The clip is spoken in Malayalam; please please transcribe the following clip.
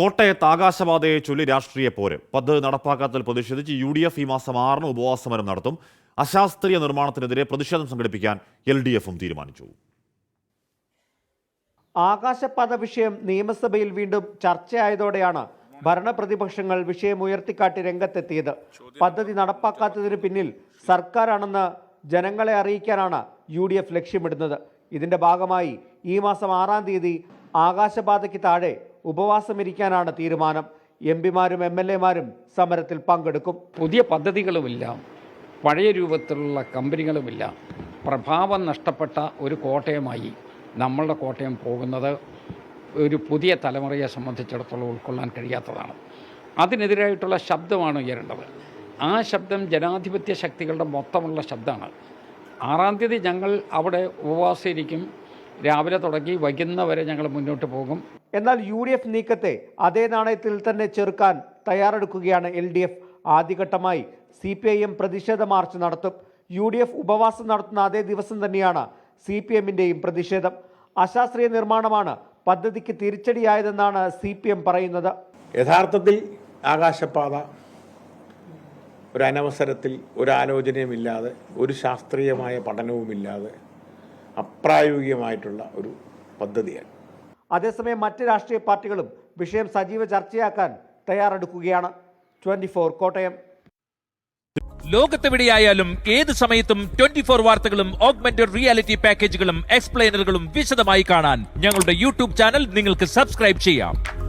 കോട്ടയത്ത് ആകാശപാതയെ ചൊല്ലി രാഷ്ട്രീയ പോര്. പദ്ധതി നടപ്പാക്കാത്തതിൽ പ്രതിഷേധിച്ച് യു ഡി എഫ് ഈ മാസം ആറിന് ഉപവാസ സമരം നടത്തും. അശാസ്ത്രീയ നിർമ്മാണത്തിനെതിരെ പ്രതിഷേധം സംഘടിപ്പിക്കാൻ എൽ ഡി എഫും തീരുമാനിച്ചു. ആകാശപാത വിഷയം നിയമസഭയിൽ വീണ്ടും ചർച്ചയായതോടെയാണ് ഭരണപ്രതിപക്ഷങ്ങൾ വിഷയം ഉയർത്തിക്കാട്ടി രംഗത്തെത്തിയത്. പദ്ധതി നടപ്പാക്കാത്തതിന് പിന്നിൽ സർക്കാരാണെന്ന് ജനങ്ങളെ അറിയിക്കാനാണ് യു ലക്ഷ്യമിടുന്നത്. ഇതിന്റെ ഭാഗമായി ഈ മാസം ആറാം തീയതി ആകാശപാതയ്ക്ക് താഴെ ഉപവാസമിരിക്കാനാണ് തീരുമാനം. എം പിമാരും എം എൽ എമാരും സമരത്തിൽ പങ്കെടുക്കും. പുതിയ പദ്ധതികളുമില്ല. പഴയ രൂപത്തിലുള്ള കമ്പനികളുമില്ല. പ്രഭാവം നഷ്ടപ്പെട്ട ഒരു കോട്ടയമായി നമ്മളുടെ കോട്ടയം പോകുന്നത് ഒരു പുതിയ തലമുറയെ സംബന്ധിച്ചിടത്തോളം ഉൾക്കൊള്ളാൻ കഴിയാത്തതാണ്. അതിനെതിരായിട്ടുള്ള ശബ്ദമാണ് ഉയരേണ്ടത്. ആ ശബ്ദം ജനാധിപത്യ ശക്തികളുടെ മൊത്തമുള്ള ശബ്ദമാണ്. ആറാം തീയതി ഞങ്ങൾ അവിടെ ഉപവാസിയിരിക്കും രാവിലെ തുടങ്ങി വൈകുന്നവരെ ഞങ്ങൾ മുന്നോട്ട് പോകും. എന്നാൽ യു ഡി എഫ് നീക്കത്തെ അതേ നാണയത്തിൽ തന്നെ ചെറുക്കാൻ തയ്യാറെടുക്കുകയാണ് എൽ ഡി എഫ്. ആദ്യഘട്ടമായി സി പി ഐ എം പ്രതിഷേധ മാർച്ച് നടത്തും. യു ഡി എഫ് ഉപവാസം നടത്തുന്ന അതേ ദിവസം തന്നെയാണ് സി പി എമ്മിന്റെയും പ്രതിഷേധം. അശാസ്ത്രീയ നിർമ്മാണമാണ് പദ്ധതിക്ക് തിരിച്ചടിയായതെന്നാണ് സി പി എം പറയുന്നത്. യഥാർത്ഥത്തിൽ ആകാശപാത ഒരു അനവസരത്തിൽ ഒരു ആലോചനയുമില്ലാതെ ഒരു ശാസ്ത്രീയമായ പഠനവുമില്ലാതെ അപ്രായോഗികമായിട്ടുള്ള ഒരു പദ്ധതിയാണ്. അതേസമയം മറ്റ് രാഷ്ട്രീയ പാർട്ടികളും വിഷയം സജീവ ചർച്ചയാക്കാൻ തയ്യാറെടുക്കുകയാണ്. Twenty four Kottayam. ലോകത്തെവിടെയായാലും ഏത് സമയത്തും ട്വന്റി ഫോർ വാർത്തകളും ഓഗ്മെന്റഡ് റിയാലിറ്റി പാക്കേജുകളും എക്സ്പ്ലെയിനറുകളും വിശദമായി കാണാൻ ഞങ്ങളുടെ യൂട്യൂബ് ചാനൽ നിങ്ങൾക്ക് സബ്സ്ക്രൈബ് ചെയ്യാം.